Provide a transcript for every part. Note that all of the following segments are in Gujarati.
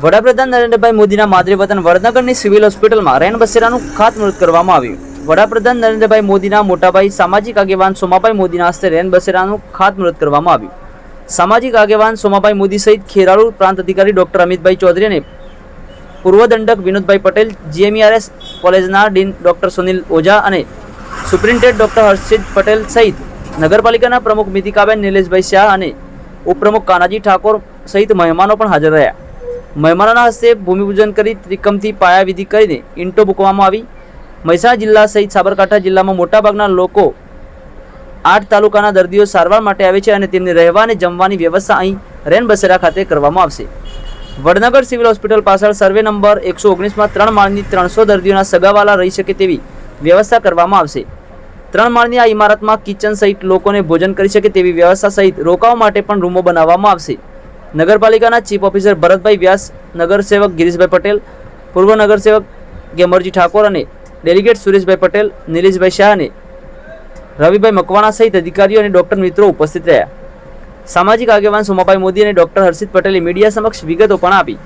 વડાપ્રધાન નરેન્દ્રભાઈ મોદીના માદરે વતન વડનગરની સિવિલ હોસ્પિટલમાં રેન બસેરાનું ખાતમુહૂર્ત કરવામાં આવ્યું. વડાપ્રધાન નરેન્દ્રભાઈ મોદીના મોટાભાઈ સામાજિક આગેવાન સોમાભાઈ મોદીના હસ્તે રેન બસેરાનું ખાતમુહૂર્ત કરવામાં આવ્યું. સામાજિક આગેવાન સોમાભાઈ મોદી સહિત ખેરાળુ પ્રાંત અધિકારી ડોક્ટર અમિતભાઈ ચૌધરી અને પૂર્વ દંડક વિનોદભાઈ પટેલ, જીએમઈઆરએસ કોલેજના ડીન ડોક્ટર સુનિલ ઓઝા અને સુપ્રિન્ટેડ ડોક્ટર હર્ષિત પટેલ સહિત નગરપાલિકાના પ્રમુખ મિતિકાબેન નિલેશભાઈ શાહ અને ઉપપ્રમુખ કાનાજી ઠાકોર સહિત મહેમાનો પણ હાજર રહ્યા. મહેમાનોના હસ્તે ભૂમિપૂજન કરી ત્રિકમથી પાયાવિધિ કરીને ઈંટો મૂકવામાં આવી. મહેસાણા જિલ્લા સહિત સાબરકાંઠા જિલ્લામાં મોટાભાગના લોકો આઠ તાલુકાના દર્દીઓ સારવાર માટે આવે છે અને તેમની રહેવા અને જમવાની વ્યવસ્થા અહીં રેનબસેરા ખાતે કરવામાં આવશે. વડનગર સિવિલ હોસ્પિટલ પાછળ સર્વે નંબર એકસો ઓગણીસમાં ત્રણ માળની ત્રણસો દર્દીઓના સગાવાલા રહી શકે તેવી વ્યવસ્થા કરવામાં આવશે. ત્રણ માળની આ ઇમારતમાં કિચન સહિત લોકોને ભોજન કરી શકે તેવી વ્યવસ્થા સહિત રોકાવા માટે પણ રૂમો બનાવવામાં આવશે. નગરપાલિકાના ચીફ ઓફિસર ભરતભાઈ વ્યાસ, નગરસેવક ગિરીશભાઈ પટેલ, પૂર્વ નગરસેવક ગેમરજી ઠાકોર અને ડેલિગેટ સુરેશભાઈ પટેલ, નિલેશભાઈ શાહ અને રવિભાઈ મકવાણા સહિત અધિકારીઓ અને ડોક્ટર મિત્રો ઉપસ્થિત રહ્યા. સામાજિક આગેવાન સોમાભાઈ મોદી અને ડોક્ટર હર્ષિત પટેલે મીડિયા સમક્ષ વિગતો પણ આપી.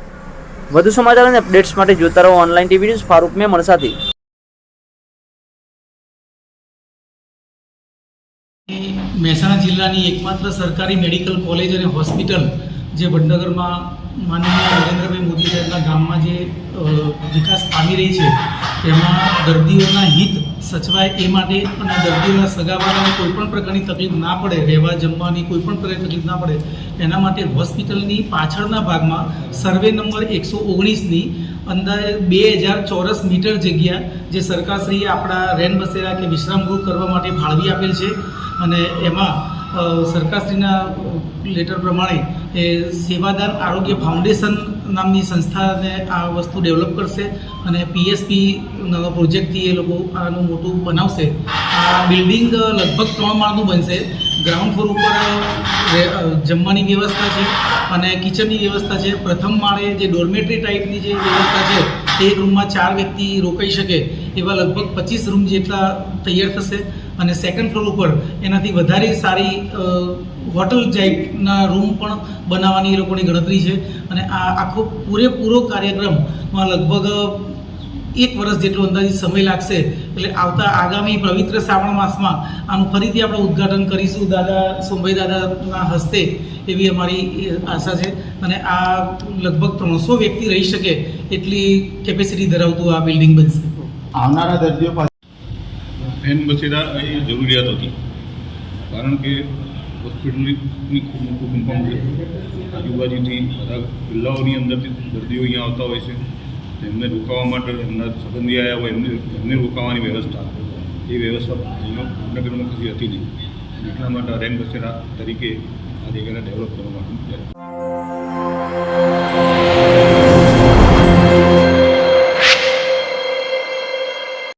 વધુ સમાચાર અને અપડેટ્સ માટે જોતા રહો online TV news Farooq Memon સાથે મહેસાણા જિલ્લાની એકમાત્ર સરકારી મેડિકલ કોલેજ અને હોસ્પિટલ જે વડનગરમાં માનનીય નરેન્દ્રભાઈ મોદી સાહેબના ગામમાં જે વિકાસ પામી રહી છે, તેમાં દર્દીઓના હિત સચવાય એ માટે અને દર્દીઓના સગાવાળાને કોઈ પણ પ્રકારની તકલીફ ના પડે, રહેવા જમવાની કોઈ પણ પ્રકારની તકલીફ ના પડે, એના માટે હોસ્પિટલની પાછળના ભાગમાં સર્વે નંબર એકસો ઓગણીસની અંદાજે બે હજાર ચોરસ મીટર જગ્યા જે સરકારશ્રીએ આપણા રેન બસેરા કે વિશ્રામ ગૃહ કરવા માટે ફાળવી આપેલ છે અને એમાં સરકારશ્રીના લેટર પ્રમાણે એ સેવાદાન આરોગ્ય ફાઉન્ડેશન નામની સંસ્થાને આ વસ્તુ ડેવલપ કરશે અને પીએસપી પ્રોજેક્ટથી એ લોકો આનું મોટું બનાવશે. આ બિલ્ડિંગ લગભગ ત્રણ માળનું બનશે. ગ્રાઉન્ડ ફ્લોર ઉપર જમવાની વ્યવસ્થા છે અને કિચનની વ્યવસ્થા છે. પ્રથમ માળે જે ડોર્મેટરી ટાઈપની જે વ્યવસ્થા છે, તે રૂમમાં ચાર વ્યક્તિ રોકાઈ શકે એવા લગભગ પચીસ રૂમ જેટલા તૈયાર થશે. અને સેકન્ડ ફ્લોર ઉપર એનાથી વધારે સારી હોટલ ટાઈપના રૂમ પણ બનાવવાની એ લોકોની ગણતરી છે. અને આ આખો પૂરેપૂરો કાર્યક્રમમાં લગભગ એક વર્ષ જેટલો અંદાજિત સમય લાગશે. એટલે આવતા આગામી પવિત્ર શ્રાવણ માસમાં આનું ફરીથી આપણે ઉદ્ઘાટન કરીશું દાદા સોમભાઈ દાદાના હસ્તે એવી અમારી આશા છે. અને આ લગભગ ત્રણસો વ્યક્તિ રહી શકે એટલી કેપેસિટી ધરાવતું આ બિલ્ડિંગ બનશે. આવનારા દર્દીઓ પાસે ફેન બસેરા એ જરૂરિયાત હતી. કારણ કે હોસ્પિટલની ખૂબ મોટું કમ્પાઉન્ડ છે. આજુબાજુથી બધા જિલ્લાઓની અંદરથી દર્દીઓ અહીંયા આવતા હોય છે તેમને રોકાવા માટે, એમના સંબંધી આવ્યા હોય, એમને એમને રોકાવાની વ્યવસ્થા. એ વ્યવસ્થા ભાવનગરમાં કશી હતી નહીં. એટલા માટે રેન બસેરા તરીકે આ જગ્યાને ડેવલપ કરવા માટે